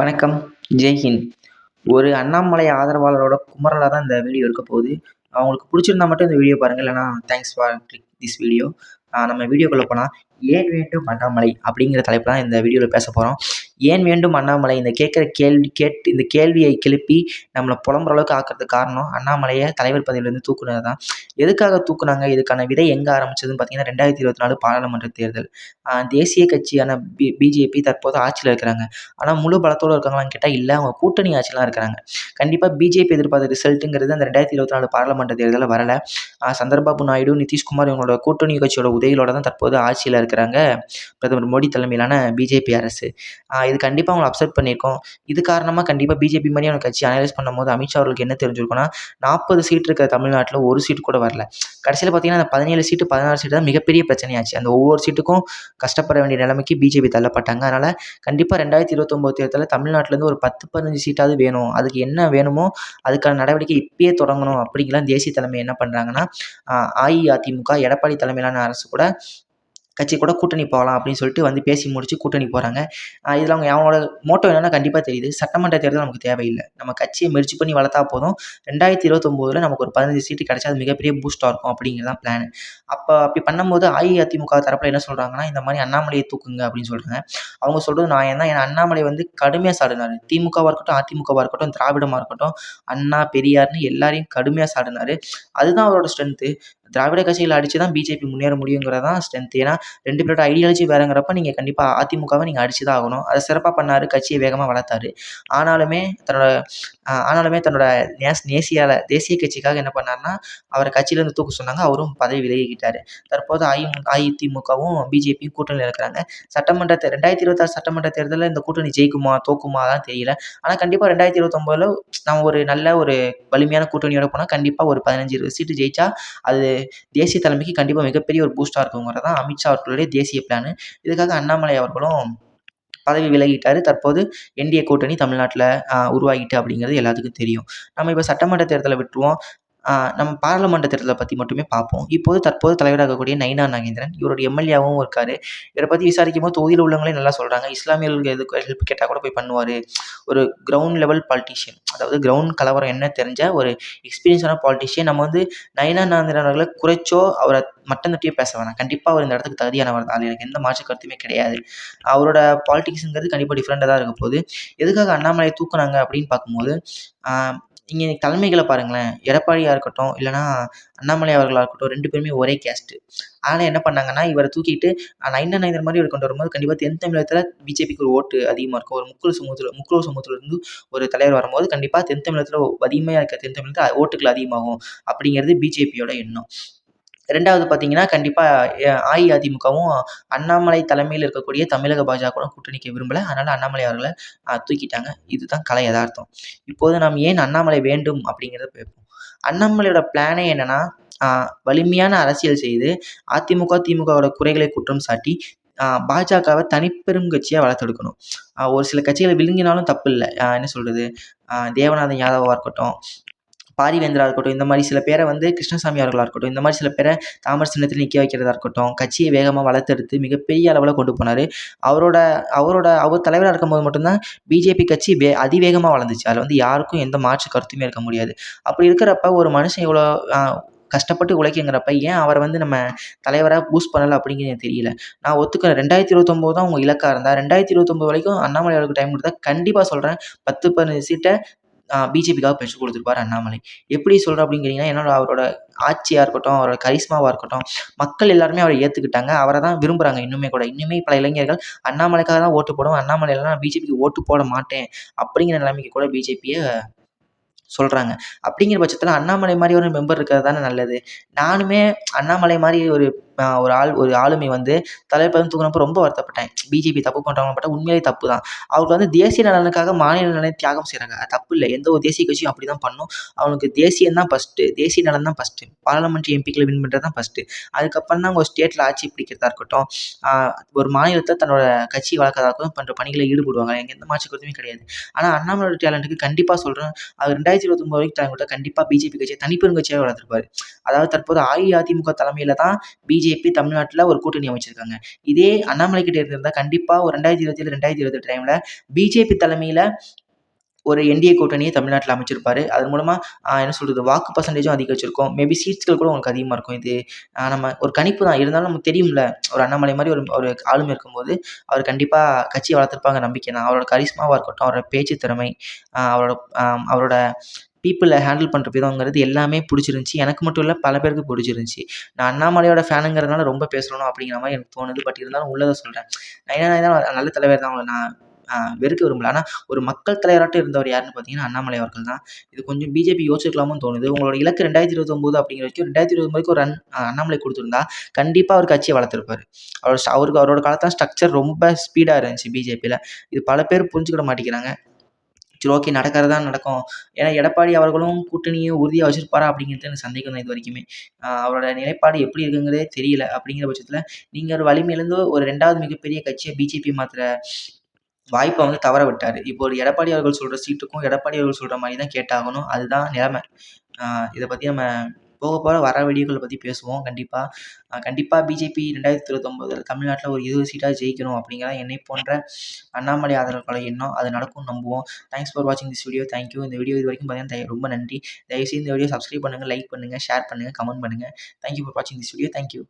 வணக்கம். ஜெய்ஹிந்த் ஒரு அண்ணாமலை ஆதரவாளரோட குமரலாக தான் இந்த வீடியோ இருக்க போகுது. அவங்களுக்கு பிடிச்சிருந்தா மட்டும் இந்த வீடியோ பாருங்கள் இல்லைனா thanks for click this video நம்ம வீடியோக்குள்ளே போனால் ஏன் வேண்டும் அண்ணாமலை அப்படிங்கிற தலைப்பு தான் இந்த வீடியோவில் பேச போகிறோம் ஏன் வேண்டும் அண்ணாமலை? இந்த கேட்குற கேள்வி கேட் இந்த கேள்வியை கிளப்பி நம்மளை புலம்புற அளவுக்கு ஆக்கிறதுக்கு காரணம் அண்ணாமலையை தலைவர் பதவியிலேருந்து தூக்குனது தான் எதுக்காக தூக்குனாங்க? இதுக்கான விதை எங்கே ஆரம்பிச்சதுன்னு பார்த்தீங்கன்னா ரெண்டாயிரத்தி இருபத்தி நாலு பாராளுமன்ற தேர்தல். தேசிய கட்சியான பி பிஜேபி தற்போது ஆட்சியில் இருக்கிறாங்க. ஆனால் முழு பலத்தோடு இருக்காங்களான்னு கேட்டால் இல்லை அவங்க கூட்டணி ஆட்சிலாம் இருக்கிறாங்க. கண்டிப்பாக பிஜேபி எதிர்பார்த்த ரிசல்ட்டுங்கிறது அந்த ரெண்டாயிரத்தி இருபத்தி நாலு பாராளுமன்ற தேர்தலில் வரலை. சந்திரபாபு நாயுடு நிதிஷ்குமார் இவங்களோட கூட்டணி கட்சியோட உதவியோட தான் தற்போது ஆட்சியில் இருக்கிறாங்க. பிரதமர் மோடி தலைமையிலான பிஜேபி அரசு. இது கண்டிப்பாக அவங்களை அப்செட் பண்ணியிருக்கோம் இது காரணமாக கண்டிப்பாக பிஜேபி மாதிரியான கட்சி அனலைஸ் பண்ணும்போது அமித்ஷா அவர்களுக்கு என்ன தெரிஞ்சிருக்கும்னா நாற்பது சீட் இருக்கிற தமிழ்நாட்டில் ஒரு சீட் கூட வரல. கடைசியில் பார்த்தீங்கன்னா அந்த பதினேழு சீட்டு பதினாறு சீட்டு தான் மிகப்பெரிய பிரச்சனையாச்சு. அந்த ஒவ்வொரு சீட்டுக்கும் கஷ்டப்பட வேண்டிய நிலைமைக்கு பிஜேபி தள்ளப்பட்டாங்க. அதனால் கண்டிப்பாக ரெண்டாயிரத்தி இருபத்தொம்போது தேர்தலில் தமிழ்நாட்டிலேருந்து ஒரு பத்து பதினஞ்சு சீட்டாவது வேணும். அதுக்கு என்ன வேணுமோ அதுக்கான நடவடிக்கை இப்பயே தொடங்கணும். அப்படிங்கலாம் தேசிய தலைமை என்ன பண்ணுறாங்கன்னா அஇஅதிமுக எடப்பாடி தலைமையிலான அரசு கூட கட்சி கூட கூட்டணி போகலாம் அப்படின்னு சொல்லிட்டு வந்து பேசி முடிச்சு கூட்டணி போகிறாங்க இதில் அவங்க அவனோட மோட்டோ என்னென்னா கண்டிப்பாக தெரியுது. சட்டமன்ற தேர்தல் நமக்கு தேவையில்லை. நம்ம கட்சியை முயற்சி பண்ணி வளர்த்தா போதும். ரெண்டாயிரத்தி இருபத்தொம்போதில் நமக்கு ஒரு பதினஞ்சு சீட்டு கிடைச்சா அது மிகப்பெரிய பூஸ்டாக இருக்கும் அப்படிங்கிறதான் பிளான் அப்போ அப்படி பண்ணும்போது அஇஅதிமுக தரப்பில் என்ன சொல்கிறாங்கன்னா இந்த மாதிரி அண்ணாமலையை தூக்குங்க அப்படின்னு சொல்கிறாங்க அவங்க சொல்கிறது நான் என்ன ஏன்னா அண்ணாமலை வந்து கடுமையாக சாடினார். திமுகவாக இருக்கட்டும் அதிமுகவாக இருக்கட்டும் திராவிடமாக இருக்கட்டும் அண்ணா பெரியார்னு எல்லாரையும் கடுமையாக சாடினார். அதுதான் அவரோட ஸ்ட்ரென்த்து திராவிட கட்சிகளை அடித்து தான் பிஜேபி முன்னேற முடியுங்கிறது தான் ஸ்ட்ரென்த் ஏன்னா ரெண்டு பேரோட ஐடியாலஜி வேறுங்கிறப்ப நீங்கள் கண்டிப்பாக அதிமுகவை நீங்கள் அடித்து தான் ஆகணும். அதை சிறப்பாக பண்ணார் கட்சியை வேகமாக வளர்த்தாரு. ஆனாலுமே தன்னோட ஆனாலுமே தன்னோட நேஸ் நேசியால் தேசிய கட்சிக்காக என்ன பண்ணார்னா அவரை கட்சியிலேருந்து தூக்க சொன்னாங்க. அவரும் பதவி விலகிக்கிட்டார். தற்போது அஇ அஇதிமுகவும் பிஜேபியும் கூட்டணியில் இருக்கிறாங்க. சட்டமன்ற ரெண்டாயிரத்தி இருபத்தாறு சட்டமன்ற தேர்தலில் இந்த கூட்டணி ஜெயிக்குமா தோக்குமா தான் தெரியல. ஆனால் கண்டிப்பாக ரெண்டாயிரத்தி இருபத்தொம்போதில் நம்ம ஒரு நல்ல ஒரு வலிமையான கூட்டணியோட போனால் கண்டிப்பாக ஒரு பதினஞ்சு இருபது சீட்டு ஜெயிச்சா அது தேசிய தலைமைக்கு கண்டிப்பாக மிகப்பெரிய ஒரு பூஸ்டாக இருக்குங்கிறது தான் அமித்ஷா அவர்களுடைய தேசிய பிளான் இதுக்காக அண்ணாமலை அவர்களும் பதவி விலகிட்டார். தற்போது என்டிஏ கூட்டணி தமிழ்நாட்டில் உருவாகிட்டு அப்படிங்கிறது எல்லாத்துக்கும் தெரியும். நம்ம இப்போ சட்டமன்ற தேர்தலை விட்டுருவோம். நம்ம பாராளுமன்ற தேர்தலை பற்றி மட்டுமே பார்ப்போம். இப்போது தற்போது தலைவராக இருக்கக்கூடிய நைனா நாகேந்திரன் இவருடைய எம்எல்ஏவும் இருக்கார். இவரை பற்றி விசாரிக்கும் போது தொகுதியில் உள்ளவங்களே நல்லா சொல்கிறாங்க இஸ்லாமியர்களுக்கு எதுக்கு ஹெல்ப் கேட்டால் கூட போய் பண்ணுவார். ஒரு கிரவுண்ட் லெவல் பாலிட்டிஷியன் அதாவது கிரவுண்ட் கலவரம் என்ன தெரிஞ்ச ஒரு எக்ஸ்பீரியன்ஸான பாலிட்டிஷியன் நம்ம வந்து நைனா நாகேந்திரன் அவர்களை குறைச்சோ அவரை மட்டம் தட்டியே பேச வேணாம். கண்டிப்பாக அவர் இந்த இடத்துக்கு தகுதியானவர் தான். எனக்கு எந்த மாற்று கருத்துமே கிடையாது. அவரோட பாலிட்டிக்ஸுங்கிறது கண்டிப்பாக டிஃப்ரெண்ட்டாக தான் இருக்க போகுது. எதுக்காக அண்ணாமலை தூக்குனாங்க அப்படின்னு பார்க்கும்போது இங்கே தலைமைகளை பாருங்களேன். எடப்பாடியாக இருக்கட்டும் இல்லைனா அண்ணாமலை அவர்களாக இருக்கட்டும் ரெண்டு பேருமே ஒரே கேஸ்ட்டு ஆனால் என்ன பண்ணாங்கன்னா இவரை தூக்கிட்டு நைனா நைனர் மாதிரி இவர் கொண்டு வரும்போது கண்டிப்பாக தென் தமிழகத்தில் பிஜேபிக்கு ஒரு ஓட்டு அதிகமாக இருக்கும். ஒரு முக்குழு சமூகத்தில் முக்குழு சமூகத்திலிருந்து ஒரு தலைவர் வரும்போது கண்டிப்பாக தென் தமிழகத்தில் அதிகமாக இருக்க தென் தமிழகத்தில் ஓட்டுகள் அதிகமாகும் அப்படிங்கிறது பிஜேபியோட எண்ணம். ரெண்டாவது பார்த்தீங்கன்னா கண்டிப்பாக அஇஅதிமுகவும் அண்ணாமலை தலைமையில் இருக்கக்கூடிய தமிழக பாஜகவும் கூட்டணிக்க விரும்பலை. அதனால் அண்ணாமலை அவர்களை தூக்கிட்டாங்க. இதுதான் கலை யதார்த்தம். இப்போது நாம் ஏன் அண்ணாமலை வேண்டும் அப்படிங்கிறத பேப்போம். அண்ணாமலையோட பிளானே என்னென்னா வலிமையான அரசியல் செய்து அதிமுக திமுகவோட குறைகளை குற்றம் சாட்டி பாஜகவை தனிப்பெரும் கட்சியாக வளர்த்தெடுக்கணும் ஒரு சில கட்சிகளை விழுங்கினாலும் தப்பு இல்லை. என்ன சொல்கிறது தேவநாதன் யாதவாக இருக்கட்டும் பாரிவேந்தராக இருக்கட்டும் இந்த மாதிரி சில பேரை வந்து கிருஷ்ணசாமி அவர்களாக இருக்கட்டும் இந்த மாதிரி சில பேரை தாமர் சின்னத்தில் நிற்க வைக்கிறதா இருக்கட்டும் கட்சியை வேகமாக வளர்த்தெடுத்து மிகப்பெரிய அளவில் கொண்டு போனார். அவரோட அவரோட அவர் தலைவராக இருக்கும்போது மட்டும்தான் பிஜேபி கட்சி வே அதிவேகமாக வளர்ந்துச்சு. அதில் வந்து யாருக்கும் எந்த மாற்று கருத்துமே இருக்க முடியாது. அப்படி இருக்கிறப்ப ஒரு மனுஷன் இவ்வளோ கஷ்டப்பட்டு உழைக்குங்கிறப்ப ஏன் அவரை வந்து நம்ம தலைவராக பூஸ்ட் பண்ணலை அப்படிங்கிறது தெரியல. நான் ஒத்துக்கிறேன். ரெண்டாயிரத்தி இருபத்தொம்போது தான் உங்கள் இலக்காக இருந்தால் ரெண்டாயிரத்தி இருபத்தொம்போது வரைக்கும் அண்ணாமலை அவருக்கு டைம் கொடுத்தா கண்டிப்பாக சொல்கிறேன் பத்து பதினஞ்சு சீட்டை பிஜேபிக்காக பெற்றுக் கொடுத்துருப்பார் அண்ணாமலை. எப்படி சொல்கிறேன் அப்படிங்கிறீங்கன்னா என்னோட அவரோட ஆட்சியாக இருக்கட்டும் அவரோட கரிஸ்மாவாக இருக்கட்டும் மக்கள் எல்லாருமே அவரை ஏற்றுக்கிட்டாங்க அவரை தான் விரும்புகிறாங்க இன்னுமே கூட. இன்னுமே பல இளைஞர்கள் அண்ணாமலைக்காக தான் ஓட்டு போடுவோம் அண்ணாமலை நான் பிஜேபிக்கு ஓட்டு போட மாட்டேன். அப்படிங்கிற நிலைமைக்கு கூட பிஜேபியை சொல்கிறாங்க அப்படிங்கிற பட்சத்தில் அண்ணாமலை மாதிரி ஒரு மெம்பர் இருக்கிறது தானே நல்லது. நானுமே அண்ணாமலை மாதிரி ஒரு ஒரு ஆள் ஒரு ஆளுமை வந்து தலைவர் பதவி தூக்குனப்போ ரொம்ப வருத்தப்பட்டேன். பிஜேபி தப்பு பண்ணுறவங்க பட்ட உண்மையிலே தப்பு தான் அவருக்கு வந்து தேசிய நலனுக்காக மாநில நலனை தியாகம் செய்கிறாங்க அது தப்பு இல்லை. எந்த ஒரு தேசிய கட்சியும் அப்படி தான் பண்ணும். அவனுக்கு தேசியம் தான் ஃபஸ்ட்டு தேசிய நலன் தான் ஃபஸ்ட்டு பாராளுமன்ற எம்பிக்களை வின் பண்ணுறது தான் ஃபஸ்ட்டு அதுக்கப்புறம் தான் அவங்க ஸ்டேட்டில் ஆட்சி பிடிக்கிறதா இருக்கட்டும் ஒரு மாநிலத்தை தன்னோட கட்சி வளர்க்கறதா இருக்கட்டும் பண்ணுற பணிகளை ஈடுபடுவாங்க. எங்கள் எந்த மாற்று கருத்துமே கிடையாது. ஆனால் அண்ணாமலை டேலண்ட்டுக்கு கண்டிப்பாக சொல்கிறேன் அவர் ரெண்டாயிரத்தி இருபத்தொம்பது வரைக்கும் டேலண்ட் கண்டிப்பாக பிஜேபி கட்சியை தனிப்பெரும் கட்சியாக வளர்த்துருப்பார். அதாவது தற்போது அஇஅதிமுக தலைமையில் தான் பிஜேபி பிஜேபி தமிழ்நாட்டில் ஒரு கூட்டணி அமைச்சிருக்காங்க. இதே அண்ணாமலை கிட்ட இருந்திருந்தால் கண்டிப்பாக ஒரு ரெண்டாயிரத்தி இருபத்தி ஏழு ரெண்டாயிரத்தி இருபத்தி டைமில் பிஜேபி தலைமையில் ஒரு என்டிஏ கூட்டணியை தமிழ்நாட்டில் அமைச்சிருப்பார். அதன் மூலமாக என்ன சொல்கிறது வாக்கு பர்சன்டேஜும் அதிகரிச்சிருக்கும். மேபி சீட்ஸ்கள் கூட உங்களுக்கு அதிகமாக இருக்கும். இது நம்ம ஒரு கணிப்பு தான். இருந்தாலும் நமக்கு தெரியும்ல ஒரு அண்ணாமலை மாதிரி ஒரு ஒரு ஆளுமை இருக்கும்போது அவர் கண்டிப்பாக கட்சியை வளர்த்துருப்பாங்க நம்பிக்கை தான் அவரோட கரிஸ்மாவாக இருக்கட்டும் அவரோட பேச்சு திறமை அவரோட அவரோட பீப்புளை ஹேண்டில் பண்ணுற விதங்கிறது எல்லாமே பிடிச்சிருந்துச்சி. எனக்கு மட்டும் இல்லை பல பேருக்கு பிடிச்சிருந்துச்சி. நான் அண்ணாமலையோட ஃபேனுங்கிறதுனால ரொம்ப பேசணும் அப்படிங்கிற மாதிரி எனக்கு தோணுது. பட் இருந்தாலும் உள்ளதை சொல்கிறேன் நான் என்ன தான் நல்ல தலைவர் தான். நான் வெறுக்க விரும்பல. ஆனால் ஒரு மக்கள் தலைவராட்டம் இருந்தவர் யாருன்னு பார்த்தீங்கன்னா அண்ணாமலை அவர்கள் தான். இது கொஞ்சம் பிஜேபி யோசிக்கலாமும் தோணுது. உங்களோட இலக்கு ரெண்டாயிரத்தி இருபத்தொம்போது அப்படிங்கிற வரைக்கும் ரெண்டாயிரத்தி இருபத்தொம்போதுக்கு ஒரு அன் அண்ணாமலை கொடுத்துருந்தா கண்டிப்பாக அவர் கட்சியை வளர்த்துருப்பார். அவர் அவருக்கு அவரோட காலத்தில் ஸ்ட்ரக்சர் ரொம்ப ஸ்பீடாக இருந்துச்சு பிஜேபியில் இது பல பேர் புரிஞ்சுக்கிட மாட்டேங்கிறாங்க. சரி ஓகே நடக்கிறது தான் நடக்கும். ஏன்னா எடப்பாடி அவர்களும் கூட்டணியை உறுதியாக வச்சிருப்பாரா அப்படிங்கிறது எனக்கு சந்தேகம் தான் இது வரைக்குமே அவரோட நிலைப்பாடு எப்படி இருக்குங்கிறதே தெரியல. அப்படிங்கிற பட்சத்தில் நீங்கள் ஒரு வலிமையிலேருந்து ஒரு ரெண்டாவது மிகப்பெரிய கட்சியை பிஜேபி மாற்றுற வாய்ப்பை வந்து தவற விட்டார். இப்போ ஒரு எடப்பாடி அவர்கள் சொல்கிற சீட்டுக்கும் எடப்பாடி அவர்கள் சொல்கிற மாதிரி தான் கேட்டாகணும். அதுதான் நிலைமை. இதை பற்றி நம்ம போக போக வர வீடியோக்களை பற்றி பேசுவோம். கண்டிப்பாக கண்டிப்பாக பிஜேபி ரெண்டாயிரத்தி இருபத்தொம்போதில் தமிழ்நாட்டில் ஒரு இருபது சீட்டாக ஜெயிக்கணும் அப்படிங்கிற என்னை போன்ற அண்ணாமலை ஆதரவுகளை எண்ணம் அது நடக்கும் நம்புவோம். தேங்க்ஸ் ஃபார் வாட்சிங் திஸ் வீடியோ தேங்க்யூ இந்த வீடியோ இது வரைக்கும் பார்த்தீங்கன்னா ரொம்ப நன்றி. தயவுசெய்து இந்த வீடியோ சப்ஸ்கிரைப் பண்ணுங்கள் லைக் பண்ணுங்கள் ஷேர் பண்ணுங்கள் கமெண்ட் பண்ணுங்கள் தேங்க்யூ ஃபார் வாட்சிங் திஸ் வீடியோ தேங்க்யூ